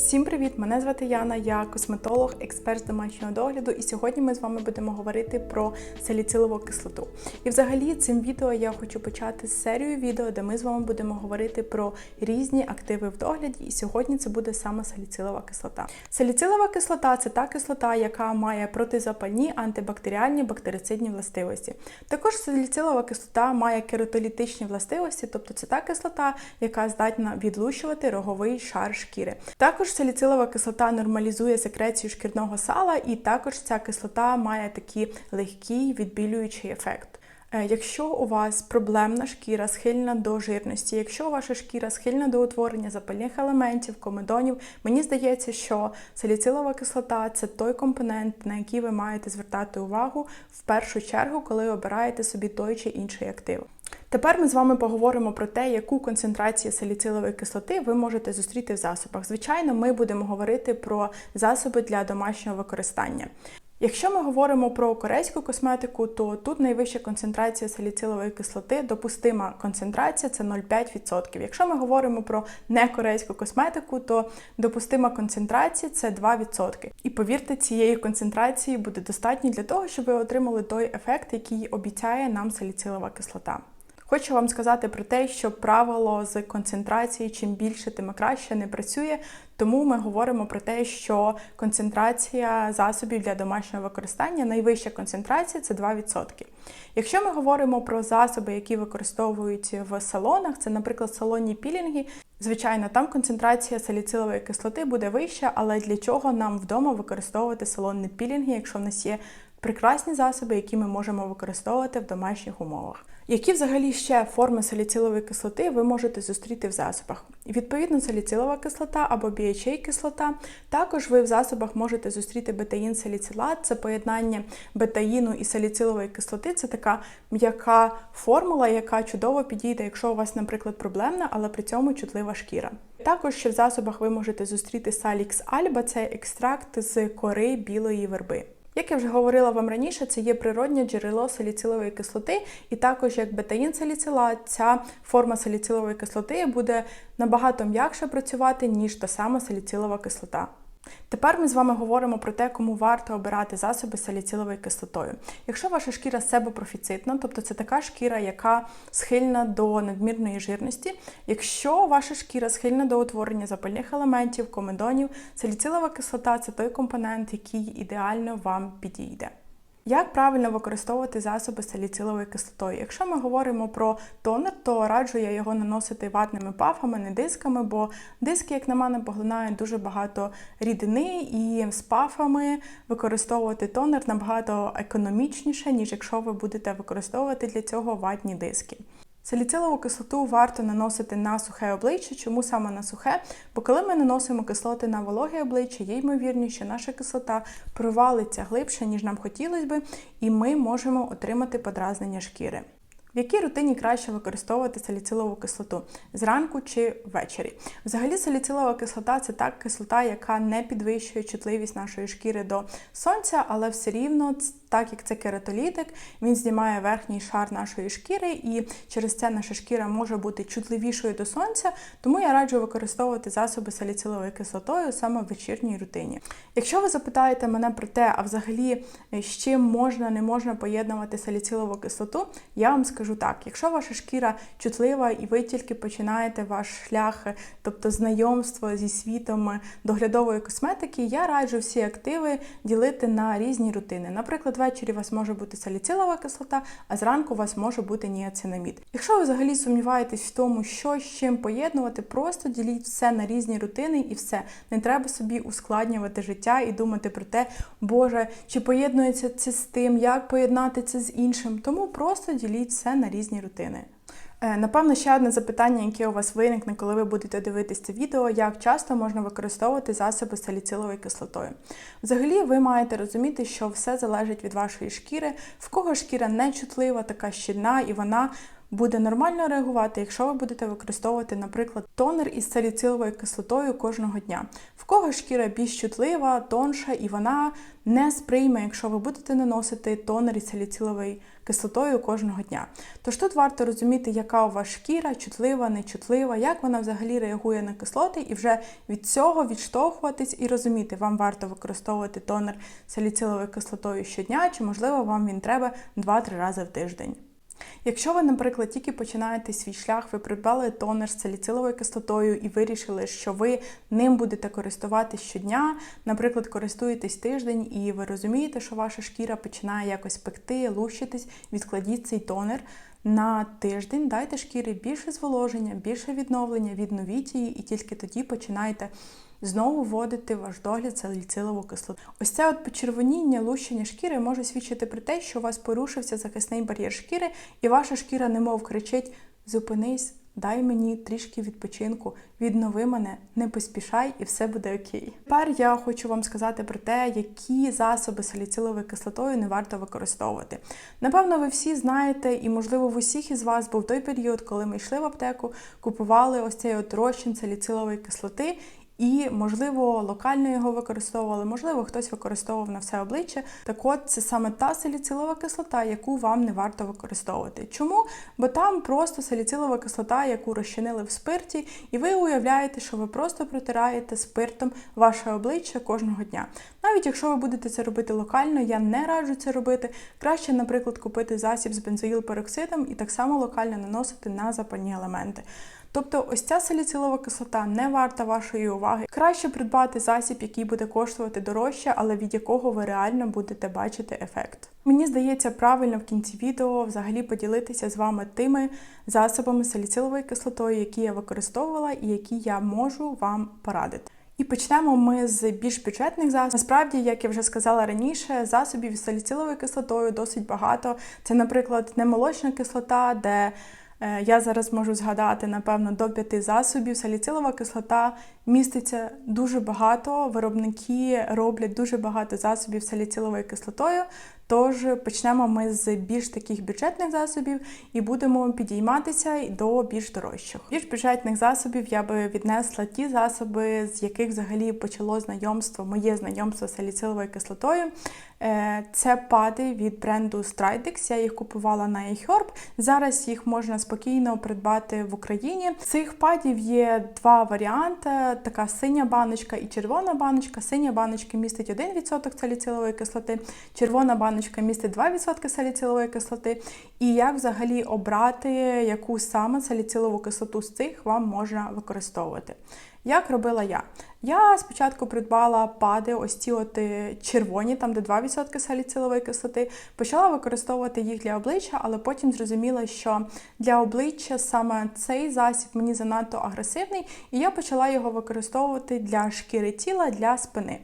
Всім привіт! Мене звати Яна, я косметолог, експерт з домашнього догляду, і сьогодні ми з вами будемо говорити про саліцилову кислоту. І взагалі цим відео я хочу почати з серію відео, де ми з вами будемо говорити про різні активи в догляді. І сьогодні це буде саме саліцилова кислота. Саліцилова кислота це та кислота, яка має протизапальні, антибактеріальні, бактерицидні властивості. Також саліцилова кислота має кератолітичні властивості, тобто це та кислота, яка здатна відлущувати роговий шар шкіри. Також саліцилова кислота нормалізує секрецію шкірного сала, і також ця кислота має такий легкий відбілюючий ефект. Е, Якщо у вас проблемна шкіра схильна до жирності, якщо ваша шкіра схильна до утворення запальних елементів, комедонів, мені здається, що саліцилова кислота це той компонент, на який ви маєте звертати увагу в першу чергу, коли обираєте собі той чи інший актив. Тепер ми з вами поговоримо про те, яку концентрацію саліцилової кислоти ви можете зустріти в засобах. Звичайно, ми будемо говорити про засоби для домашнього використання. Якщо ми говоримо про корейську косметику, то тут найвища концентрація саліцилової кислоти, допустима концентрація це 0,5%. Якщо ми говоримо про некорейську косметику, то допустима концентрація це 2%. І повірте, цієї концентрації буде достатньо для того, щоб ви отримали той ефект, який обіцяє нам саліцилова кислота. Хочу вам сказати про те, що правило з концентрації чим більше, тим краще не працює. Тому ми говоримо про те, що концентрація засобів для домашнього використання, найвища концентрація це 2%. Якщо ми говоримо про засоби, які використовують в салонах, це, наприклад, салонні пілінги. Звичайно, там концентрація саліцилової кислоти буде вища, але для чого нам вдома використовувати салонні пілінги, якщо в нас є прекрасні засоби, які ми можемо використовувати в домашніх умовах. Які взагалі ще форми саліцилової кислоти ви можете зустріти в засобах? Відповідно, саліцилова кислота або BHA кислота. Також ви в засобах можете зустріти бетаїн саліцилат, це поєднання бетаїну і саліцилової кислоти. Це така м'яка формула, яка чудово підійде, якщо у вас, наприклад, проблемна, але при цьому чутлива шкіра. Також ще в засобах ви можете зустріти салікс альба, це екстракт з кори білої верби. Як я вже говорила вам раніше, це є природнє джерело саліцилової кислоти, і також як бетаїн саліцилат, ця форма саліцилової кислоти буде набагато м'якше працювати, ніж та сама саліцилова кислота. Тепер ми з вами говоримо про те, кому варто обирати засоби з саліциловою кислотою. Якщо ваша шкіра себопрофіцитна, тобто це така шкіра, яка схильна до надмірної жирності. Якщо ваша шкіра схильна до утворення запальних елементів, комедонів, саліцилова кислота це той компонент, який ідеально вам підійде. Як правильно використовувати засоби з саліциловою кислотою? Якщо ми говоримо про тонер, то раджу я його наносити ватними пафами, не дисками, бо диски, як на мене, поглинають дуже багато рідини, і з пафами використовувати тонер набагато економічніше, ніж якщо ви будете використовувати для цього ватні диски. Саліцилову кислоту варто наносити на сухе обличчя. Чому саме на сухе? Бо коли ми наносимо кислоти на вологе обличчя, є ймовірність, що наша кислота провалиться глибше, ніж нам хотілося би, і ми можемо отримати подразнення шкіри. В якій рутині краще використовувати саліцилову кислоту зранку чи ввечері? Взагалі, саліцилова кислота це та кислота, яка не підвищує чутливість нашої шкіри до сонця, але все рівно, так як це кератолітик, він знімає верхній шар нашої шкіри, і через це наша шкіра може бути чутливішою до сонця. Тому я раджу використовувати засоби саліциловою кислотою саме в вечірній рутині. Якщо ви запитаєте мене про те, а взагалі з чим можна, не можна поєднувати саліцилову кислоту, я вам скажу так: якщо ваша шкіра чутлива і ви тільки починаєте ваш шлях, тобто знайомство зі світом доглядової косметики, я раджу всі активи ділити на різні рутини. Наприклад, ввечері у вас може бути саліцилова кислота, а зранку у вас може бути ніацинамід. Якщо ви взагалі сумніваєтесь в тому, що з чим поєднувати, просто діліть все на різні рутини і все. Не треба собі ускладнювати життя і думати про те, Боже, чи поєднується це з тим, як поєднати це з іншим. Тому просто діліть все на різні рутини. Напевно, ще одне запитання, яке у вас виникне, коли ви будете дивитися це відео, як часто можна використовувати засоби з саліциловою кислотою. Взагалі, ви маєте розуміти, що все залежить від вашої шкіри, в кого шкіра нечутлива, така щільна, і вона буде нормально реагувати, якщо ви будете використовувати, наприклад, тонер із саліциловою кислотою кожного дня. В кого шкіра більш чутлива, тонша, і вона не сприйме, якщо ви будете наносити тонер із саліциловою кислотою кожного дня. Тож тут варто розуміти, яка у вас шкіра, чутлива, нечутлива, як вона взагалі реагує на кислоти, і вже від цього відштовхуватись і розуміти, вам варто використовувати тонер саліциловою кислотою щодня, чи можливо вам він треба 2-3 рази в тиждень. Якщо ви, наприклад, тільки починаєте свій шлях, ви придбали тонер з саліциловою кислотою і вирішили, що ви ним будете користуватись щодня, наприклад, користуєтесь тиждень, і ви розумієте, що ваша шкіра починає якось пекти, лущитись, відкладіть цей тонер. На тиждень дайте шкірі більше зволоження, більше відновлення, відновіть її, і тільки тоді починайте знову вводити ваш догляд саліцилову кислоту. Ось це от почервоніння, лущення шкіри може свідчити про те, що у вас порушився захисний бар'єр шкіри, і ваша шкіра немов кричить: зупинись, дай мені трішки відпочинку, віднови мене, не поспішай, і все буде окей. Тепер я хочу вам сказати про те, які засоби саліциловою кислотою не варто використовувати. Напевно, ви всі знаєте, і можливо в усіх із вас був той період, коли ми йшли в аптеку, купували ось цей от розчин саліцилової кислоти. І, можливо, локально його використовували, можливо, хтось використовував на все обличчя. Так от це саме та саліцилова кислота, яку вам не варто використовувати. Чому? Бо там просто саліцилова кислота, яку розчинили в спирті, і ви уявляєте, що ви просто протираєте спиртом ваше обличчя кожного дня. Навіть якщо ви будете це робити локально, я не раджу це робити. Краще, наприклад, купити засіб з бензоїлпероксидом і так само локально наносити на запальні елементи. Тобто ось ця саліцилова кислота не варта вашої уваги. Краще придбати засіб, який буде коштувати дорожче, але від якого ви реально будете бачити ефект. Мені здається, правильно в кінці відео взагалі поділитися з вами тими засобами саліцилової кислотою, які я використовувала і які я можу вам порадити. І почнемо ми з більш бюджетних засобів. Насправді, як я вже сказала раніше, засобів з саліциловою кислотою досить багато. Це, наприклад, немолочна кислота, де я зараз можу згадати, напевно, до п'яти засобів. Саліцилова кислота міститься дуже багато. Виробники роблять дуже багато засобів саліциловою кислотою. Тож почнемо ми з більш таких бюджетних засобів і будемо підійматися до більш дорожчих. Більш бюджетних засобів я би віднесла ті засоби, з яких взагалі почало знайомство, моє знайомство з саліциловою кислотою. Е, це пади від бренду Stridex. Я їх купувала на eHerb. Зараз їх можна спокійно придбати в Україні. Цих падів є два варіанти: така синя баночка і червона баночка. Синя баночка містить 1% саліцилової кислоти, червона баночка містить 2% саліцилової кислоти. І як взагалі обрати, яку саме саліцилову кислоту з цих вам можна використовувати. Як робила я? Я спочатку придбала пади, ось ці от е, червоні, там де 2% саліцилової кислоти, почала використовувати їх для обличчя, але потім зрозуміла, що для обличчя саме цей засіб мені занадто агресивний, і я почала його використовувати для шкіри тіла, для спини.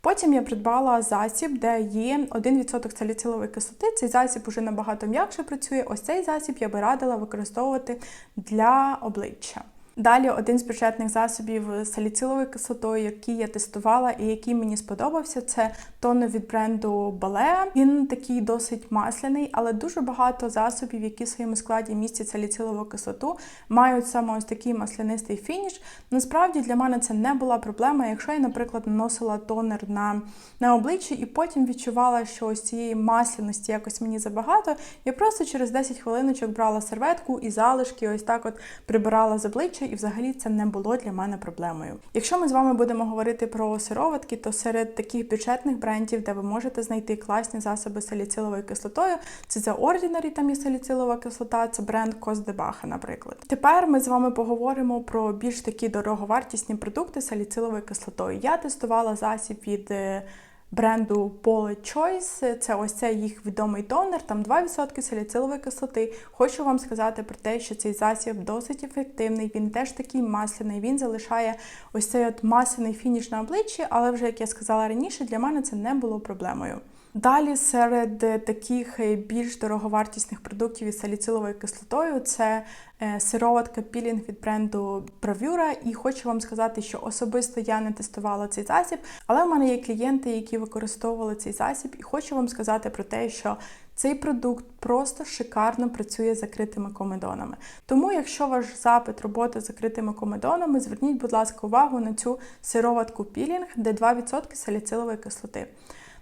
Потім я придбала засіб, де є 1% саліцилової кислоти. Цей засіб уже набагато м'якше працює. Ось цей засіб я би радила використовувати для обличчя. Далі один з бюджетних засобів з саліциловою кислотою, який я тестувала і який мені сподобався, це тонер від бренду Balea. Він такий досить масляний, але дуже багато засобів, які в своєму складі містять саліцилову кислоту, мають саме ось такий маслянистий фініш. Насправді для мене це не була проблема, якщо я, наприклад, наносила тонер на на обличчя і потім відчувала, що ось цієї масляності якось мені забагато. Я просто через 10 хвилиночок брала серветку і залишки, ось так от прибирала з обличчя і взагалі це не було для мене проблемою. Якщо ми з вами будемо говорити про сироватки, то серед таких бюджетних брендів, де ви можете знайти класні засоби з саліциловою кислотою, це The Ordinary, там є саліцилова кислота, це бренд Коздебаха, наприклад. Тепер ми з вами поговоримо про більш такі дороговартісні продукти з саліциловою кислотою. Я тестувала засіб від е, бренду Pole Choice. Це ось цей їх відомий тонер, там 2% саліцилової кислоти. Хочу вам сказати про те, що цей засіб досить ефективний, він теж такий масляний, він залишає ось цей от масляний фініш на обличчі, але вже, як я сказала раніше, для мене це не було проблемою. Далі серед таких більш дороговартісних продуктів із саліциловою кислотою це е, сироватка пілінг від бренду Bravura. І хочу вам сказати, що особисто я не тестувала цей засіб, але в мене є клієнти, які використовували цей засіб, і хочу вам сказати про те, що Цей продукт просто шикарно працює з закритими комедонами. Тому, якщо ваш запит роботи з закритими комедонами, зверніть, будь ласка, увагу на цю сироватку пілінг, де 2% саліцилової кислоти.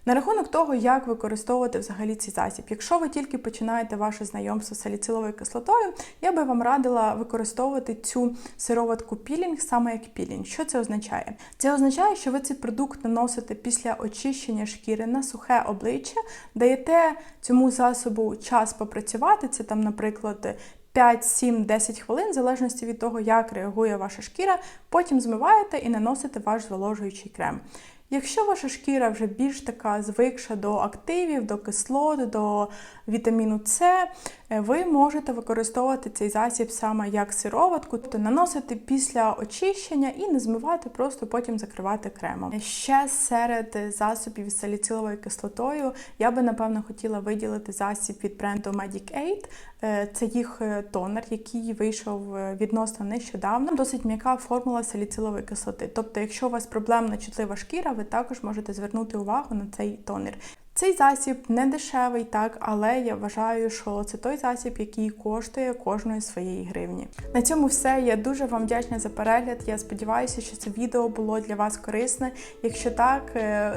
На рахунок того, як використовувати взагалі цей засіб. Якщо ви тільки починаєте ваше знайомство з саліциловою кислотою, я би вам радила використовувати цю сироватку пілінг саме як пілінг. Що це означає? Це означає, що ви цей продукт наносите після очищення шкіри на сухе обличчя, даєте цьому засобу час попрацювати, це там, наприклад. 5, 7, 10 хвилин, в залежності від того, як реагує ваша шкіра, потім змиваєте і наносите ваш зволожуючий крем. Якщо ваша шкіра вже більш така звикша до активів, до кислот, до вітаміну С, ви можете використовувати цей засіб саме як сироватку, тобто наносити після очищення і не змивати, просто потім закривати кремом. Ще серед засобів з саліциловою кислотою я би напевно хотіла виділити засіб від бренду Medic Aid. Це їх тонер, який вийшов відносно нещодавно. Досить м'яка формула саліцилової кислоти. Тобто, якщо у вас проблемна чутлива шкіра, ви також можете звернути увагу на цей тонер. Цей засіб не дешевий, так, але я вважаю, що це той засіб, який коштує кожної своєї гривні. На цьому все. Я дуже вам вдячна за перегляд. Я сподіваюся, що це відео було для вас корисне. Якщо так,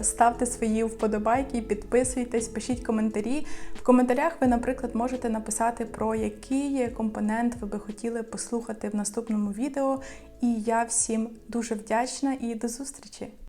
ставте свої вподобайки, підписуйтесь, пишіть коментарі. В коментарях ви, наприклад, можете написати, про який компонент ви би хотіли послухати в наступному відео. І я всім дуже вдячна і до зустрічі!